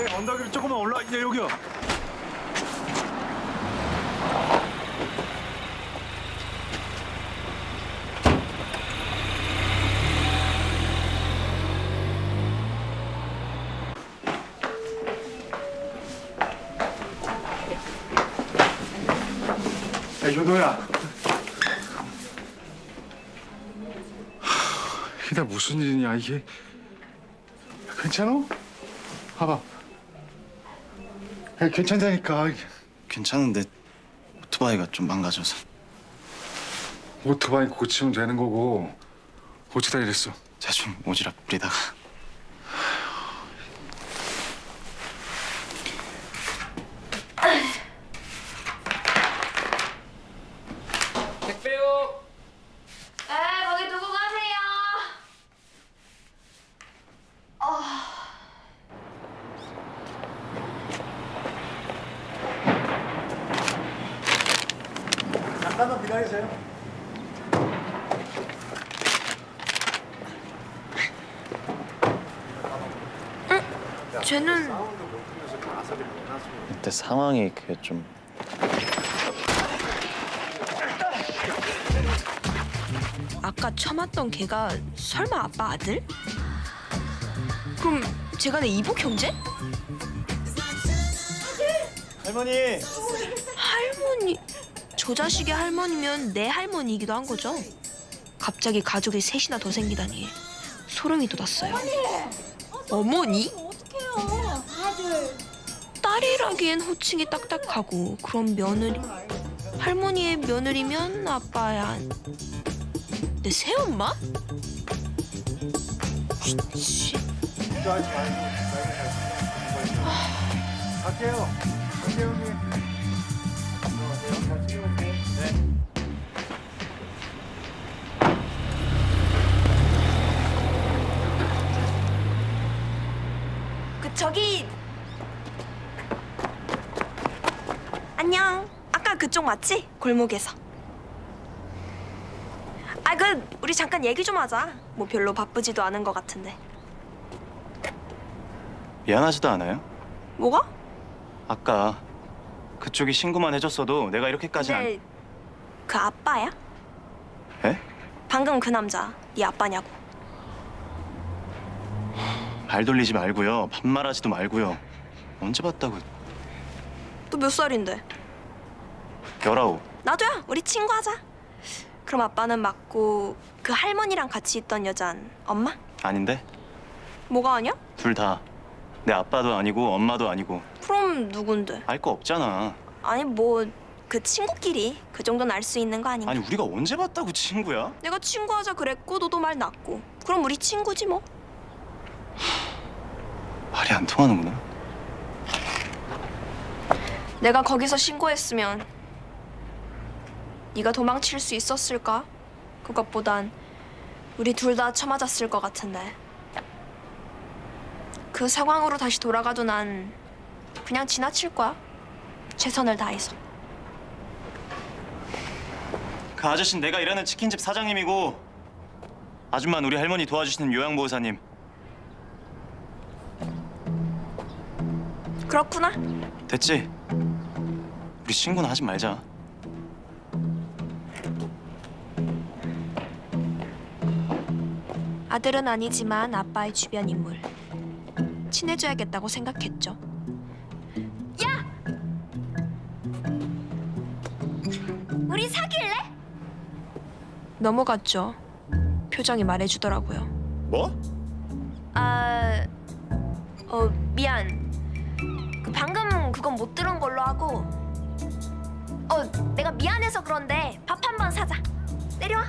네, 언덕 위로 조금만 올라. 예, 여기요. 야, 윤호야. 이게 무슨 일이냐 이게? 괜찮아? 봐봐. 야, 괜찮다니까. 괜찮은데 오토바이가 좀 망가져서 오토바이 고치면 되는 거고 어쩌다 이랬어? 제가 좀 오지랖 부리다가 택배요. 네, 거기 두고 가세요. 잠깐만 기다리세요. 쟤는 그때 상황이 그게 좀 아까 처맞던 걔가 설마 아빠 아들? 그럼 제가 내 이복 형제? 할머니 할머니 저 자식의 할머니면 내 할머니이기도 한 거죠. 갑자기 가족이 셋이나 더 생기다니 소름이 돋았어요. 어머니? 어떡해요 아들 딸이라기엔 호칭이 딱딱하고 그럼 며느리 할머니의 며느리면 아빠야. 내 새엄마? 씨, 걱정하지 말고 갈게요. 갈게요, 형님. 저기 안녕. 아까 그쪽 맞지? 골목에서. 아, 그 우리 잠깐 얘기 좀 하자. 뭐 별로 바쁘지도 않은 것 같은데. 미안하지도 않아요? 뭐가? 아까 그쪽이 신고만 해줬어도 내가 이렇게까지 안... 근데 그 아빠야? 에? 방금 그 남자 네 아빠냐고. 발 돌리지 말고요 반말하지도 말고요 언제 봤다고 또 몇 살인데? 열아홉 나도야. 우리 친구하자. 그럼 아빠는 맞고 그 할머니랑 같이 있던 여잔 엄마? 아닌데? 뭐가 아니야? 둘 다 내 아빠도 아니고 엄마도 아니고 그럼 누군데? 알 거 없잖아 아니 뭐 그 친구끼리 그 정도는 알 수 있는 거 아닌가? 아니 우리가 언제 봤다고 친구야? 내가 친구하자 그랬고 너도 말 났고 그럼 우리 친구지 뭐 말이 안 통하는구나. 내가 거기서 신고했으면 네가 도망칠 수 있었을까? 그것보단 우리 둘 다 처맞았을 것 같은데. 그 상황으로 다시 돌아가도 난 그냥 지나칠 거야. 최선을 다해서. 그 아저씨는 내가 일하는 치킨집 사장님이고 아줌마는 우리 할머니 도와주시는 요양보호사님 그렇구나 됐지? 우리 신고는 하지 말자 아들은 아니지만 아빠의 주변 인물 친해져야겠다고 생각했죠 우리 사귈래? 넘어갔죠 표정이 말해주더라고요 뭐? 아, 어 미안. 그 방금 그건 못 들은 걸로 하고. 어, 내가 미안해서 그런데 밥 한 번 사자. 내려와.